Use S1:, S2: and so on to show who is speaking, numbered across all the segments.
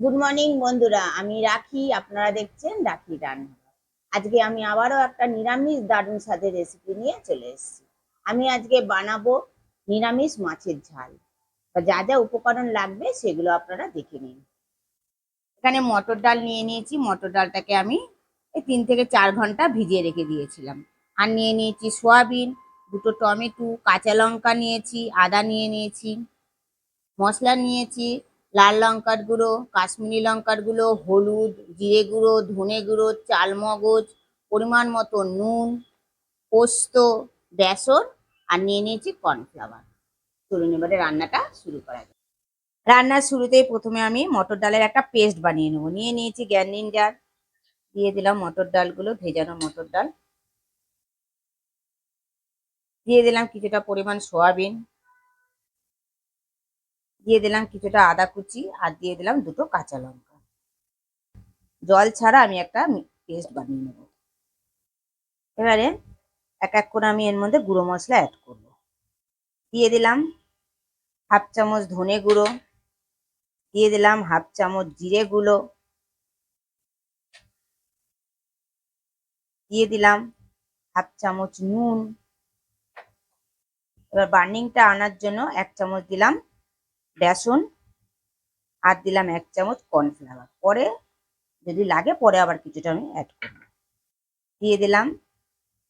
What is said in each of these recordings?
S1: Good morning বন্ধুরা। আমি রাখি। আপনারা দেখছেন রাখি রান্না। আজকে আমি আবারও একটা নিরামিষ দারুণ স্বাদের রেসিপি নিয়ে চলে এসেছি। আমি আজকে বানাবো নিরামিষ মাছের ঝাল। যা যা উপকরণ লাগবে সেগুলো আপনারা দেখে নিন। এখানে মটর ডাল নিয়ে নিয়েছি। মটর ডালটাকে আমি তিন থেকে চার ঘণ্টা ভিজিয়ে রেখে দিয়েছিলাম। আর নিয়ে নিয়েছি সোয়াবিন, দুটো টমেটো, কাঁচা লঙ্কা নিয়েছি, আদা নিয়ে নিয়েছি, মশলা নিয়েছি লাল লঙ্কার গুঁড়ো, কাশ্মীরি লঙ্কার গুঁড়ো, হলুদ, জিরে গুঁড়ো, ধনে গুঁড়ো, চালমগজ, পরিমাণ মতো নুন, পোস্ত, বেসন আর নিয়ে নিয়েছি কর্নফ্লাওয়ার। চলুন এবারে রান্নাটা শুরু করা যাক। রান্নার শুরুতেই প্রথমে আমি মটর ডালের একটা পেস্ট বানিয়ে নেব। নিয়ে নিয়েছি গ্যান্ডিন জার। দিয়ে দিলাম মটর ডালগুলো, ভেজানো মটর ডাল। দিয়ে দিলাম কিছুটা পরিমাণ সোয়াবিন। দিয়ে দিলাম কিছুটা আদা কুচি আর দিয়ে দিলাম দুটো কাঁচা লঙ্কা। জল ছাড়া আমি একটা পেস্ট বানিয়ে নেব। এবারে এক এক করে আমি এর মধ্যে গুঁড়ো মশলা অ্যাড করব। দিয়ে দিলাম হাফ চামচ ধনে গুঁড়ো, দিয়ে দিলাম হাফ চামচ জিরে গুঁড়ো, দিয়ে দিলাম হাফ চামচ নুন। এবার বার্নিংটা আনার জন্য এক চামচ দিলাম বেসন আর দিলাম এক চামচ কর্নফ্লাওয়ার। পরে যদি লাগে, পরে আবার কিছুটা আমি অ্যাড করব। দিয়ে দিলাম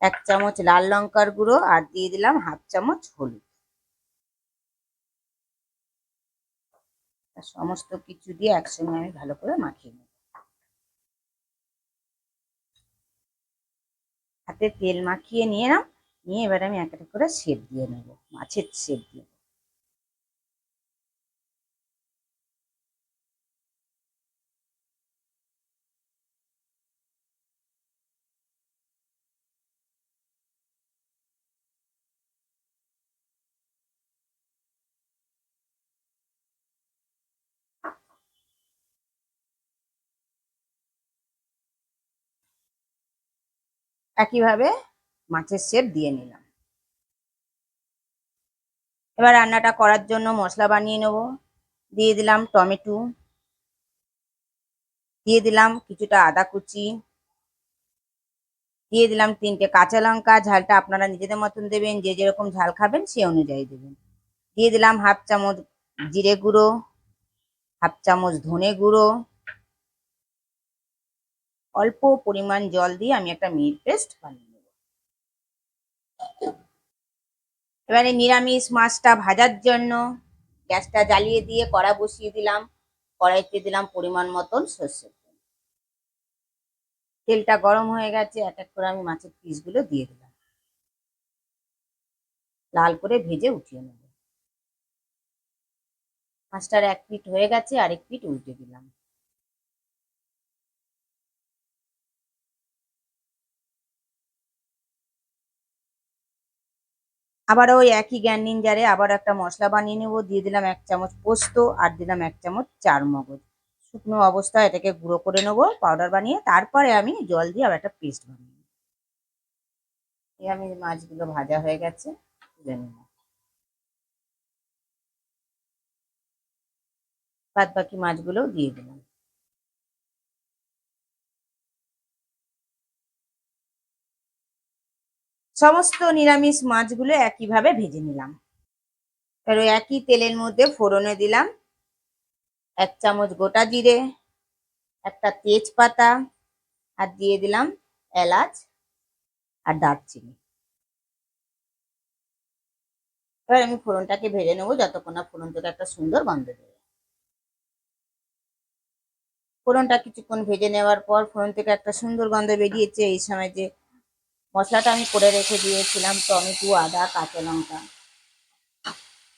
S1: এক চামচ লাল লঙ্কার গুঁড়ো আর দিয়ে দিলাম হাফ চামচ হলুদ। সমস্ত কিছু দিয়ে একসঙ্গে আমি ভালো করে মাখিয়ে নেব। হাতে তেল মাখিয়ে নিয়ে নাও, নিয়ে এবার আমি একটা করে শেপ দিয়ে নেব। মাছের শেপ দিয়ে। একইভাবে মাছের শেপ দিয়ে নিলাম। এবার রান্নাটা করার জন্য মশলা বানিয়ে নেব। দিয়ে দিলাম টমেটো। দিয়ে দিলাম কিছুটা আদা কুচি। দিয়ে দিলাম তিনটে কাঁচা লঙ্কা। ঝালটা আপনারা নিজেদের মতন দেবেন, যে যেরকম ঝাল খাবেন সে অনুযায়ী দেবেন। দিয়ে দিলাম হাফ চামচ জিরে গুঁড়ো, হাফ চামচ ধনে গুঁড়ো। অল্প পরিমাণ জল দিয়ে আমি একটা মিট পেস্ট বানিয়ে নেব। এবারে নিরামিষ মাছটা ভাজার জন্য গ্যাসটা জ্বালিয়ে দিয়ে কড়া বসিয়ে দিলাম। কড়াইতে দিলাম পরিমাণ মতন সর্ষের তেল। তেলটা গরম হয়ে গেছে, এক এক করে আমি মাছের পিসগুলো দিয়ে দিলাম। লাল করে ভেজে উঠিয়ে নেব। মাছটার এক পিট হয়ে গেছে, আরেক পিট উল্টে দিলাম। আবার ওই একই গ্যান্ডিন জারে আবার একটা মশলা বানিয়ে নেব, দিয়ে দিলাম এক চামচ পোস্ত আর দিলাম এক চামচ চার মগজ। শুকনো অবস্থায় এটাকে গুঁড়ো করে নেব পাউডার বানিয়ে তারপরে আমি জল দিয়ে আবার একটা পেস্ট বানিয়ে এই আমি মাছগুলো ভাজা হয়ে গেছে, তুলে নেব। বাদ বাকি মাছগুলোও দিয়ে দিলাম। সমস্ত নিরামিষ মাছগুলো একইভাবে ভেজে নিলাম। এবার ওই একই তেলের মধ্যে ফোড়নে দিলাম। এক চামচ গোটা জিরে, একটা তেজপাতা, আর দিয়ে দিলাম এলাচ আর দারচিনি। এবার আমি ফোড়নটাকে ভেজে নেব যতক্ষণ না ফোড়ন থেকে একটা সুন্দর গন্ধ দেবে ফোড়নটা কিছুক্ষণ ভেজে নেওয়ার পর ফোড়ন থেকে একটা সুন্দর গন্ধ বেরিয়েছে। এই সময় যে মশলাটা আমি করে রেখে দিয়েছিলাম টমেটো আদা, কাঁচা লঙ্কা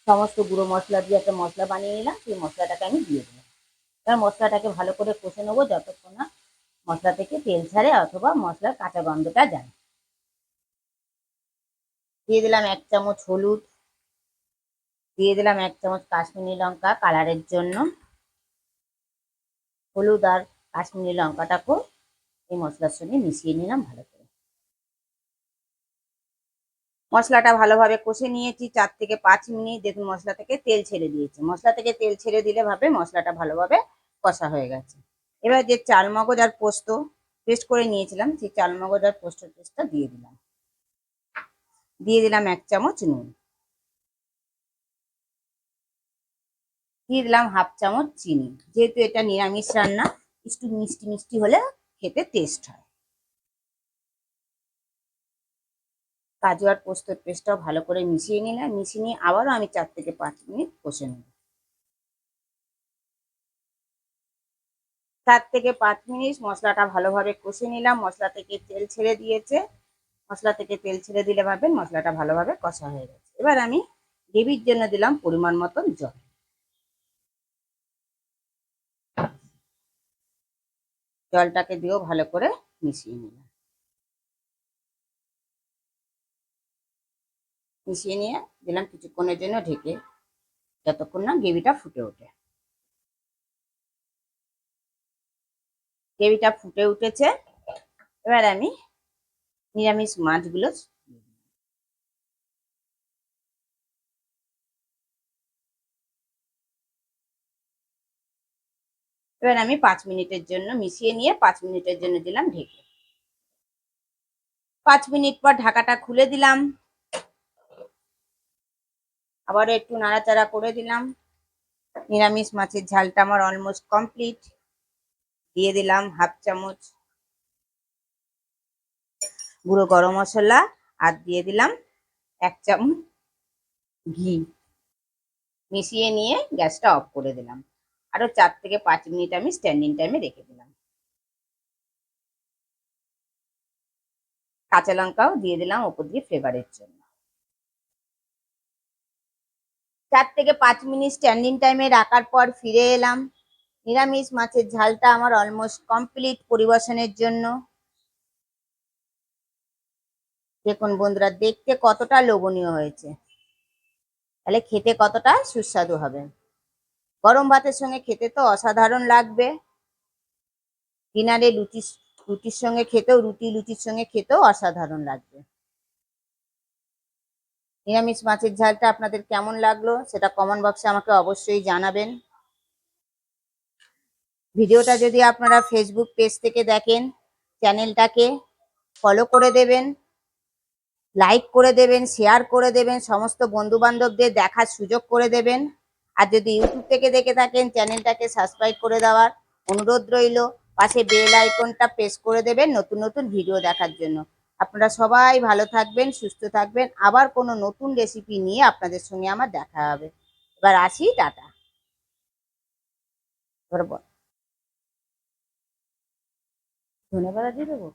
S1: সমস্ত গুঁড়ো মশলা দিয়ে একটা মশলা বানিয়ে নিলাম, সেই মশলাটাকে আমি দিয়ে দিলাম। এবার মশলাটাকে ভালো করে কষে নেব যতক্ষণ না মশলা থেকে তেল ছাড়ে অথবা মশলার কাঁচা গন্ধটা যায়। দিয়ে দিলাম এক চামচ হলুদ, দিয়ে দিলাম এক চামচ কাশ্মীরি লঙ্কা কালারের জন্য। হলুদ আর কাশ্মীরি লঙ্কাটাকেও এই মশলার সঙ্গে মিশিয়ে নিলাম ভালো করে। মশলাটা ভালোভাবে কষে নিয়েছি, চার থেকে পাঁচ মিনিট। দেখুন, মশলা থেকে তেল ছেড়ে দিয়েছি। মশলা থেকে তেল ছেড়ে দিলে ভাবে মশলাটা ভালোভাবে কষা হয়ে গেছে। এবার যে চাল মগজ আর পোস্ত পেস্ট করে নিয়েছিলাম, সেই চাল মগজ আর পোস্তর পেস্টটা দিয়ে দিলাম। দিয়ে দিলাম এক চামচ নুন। দিয়ে দিলাম হাফ চামচ চিনি। যেহেতু এটা নিরামিষ রান্না, একটু মিষ্টি মিষ্টি হলে খেতে টেস্ট হয়। কাজু আর পোস্তর পেস্টটাও ভালো করে মিশিয়ে নিলাম। মিশিয়ে নিয়ে আবারও আমি চার থেকে পাঁচ মিনিট কষে নেব। চার থেকে পাঁচ মিনিট মশলাটা ভালোভাবে কষে নিলাম। মশলা থেকে তেল ছেড়ে দিয়েছে। মশলা থেকে তেল ছেড়ে দিলে ভাবেন মশলাটা ভালোভাবে কষা হয়ে গেছে। এবার আমি গ্রেভির জন্য দিলাম পরিমাণ মতন জল। জলটাকে দিয়েও ভালো করে মিশিয়ে নিলাম। মিশিয়ে নিয়ে দিলাম কিছুক্ষণের জন্য ঢেকে, যতক্ষণ না গ্রেভিটা ফুটে ওঠে। গ্রেভিটা ফুটে উঠেছে, এবার আমি নিরামিষ মাছগুলো এবার আমি পাঁচ মিনিটের জন্য মিশিয়ে নিয়ে পাঁচ মিনিটের জন্য দিলাম ঢেকে। পাঁচ মিনিট পর ঢাকাটা খুলে দিলাম। আবার একটু নাড়াচাড়া করে দিলাম। নিরামিষ মাছের ঝালটা আমার অলমোস্ট কমপ্লিট দিয়ে দিলাম হাফ চামচ গুঁড়ো গরম মশলা আর দিয়ে দিলাম এক চামচ ঘি। মিশিয়ে নিয়ে গ্যাসটা অফ করে দিলাম। আরও চার থেকে পাঁচ মিনিট আমি স্ট্যান্ডিং টাইমে রেখে দিলাম। কাঁচা লঙ্কাও দিয়ে দিলাম ওপর দিয়ে ফ্লেভারের জন্য। চার থেকে পাঁচ মিনিট স্ট্যান্ডিং টাইমে রাখার পর ফিরে এলাম। নিরামিষ মাছের ঝালটা আমার অলমোস্ট কমপ্লিট পরিবেশনের জন্য। দেখুন বন্ধুরা, দেখতে কতটা লোভনীয় হয়েছে। তাহলে খেতে কতটা সুস্বাদু হবে। গরম ভাতের সঙ্গে খেতে তো অসাধারণ লাগবে। ডিনারে লুচি রুটির সঙ্গে খেতেও, রুটি, লুচির সঙ্গে খেতেও অসাধারণ লাগবে। নিরামিষ মাছের ঝালটা আপনাদের কেমন লাগল সেটা কমেন্ট বক্সে আমাকে অবশ্যই জানাবেন। ভিডিওটা যদি আপনারা ফেসবুক পেজ থেকে দেখেন, চ্যানেলটাকে ফলো করে দেবেন লাইক করে দেবেন শেয়ার করে দেবেন, সমস্ত বন্ধু বান্ধবদের দেখার সুযোগ করে দেবেন। আর যদি ইউটিউব থেকে দেখে থাকেন, চ্যানেলটাকে সাবস্ক্রাইব করে দেওয়ার অনুরোধ রইল, পাশে বেল আইকনটা প্রেস করে দেবেন নতুন নতুন ভিডিও দেখার জন্য। আপনারা সবাই ভালো থাকবেন, সুস্থ থাকবেন। আবার কোনো নতুন রেসিপি নিয়ে আপনাদের সঙ্গে আমার দেখা হবে। এবার আসি টাটা। ধন্যবাদ। দিয়ে দেবো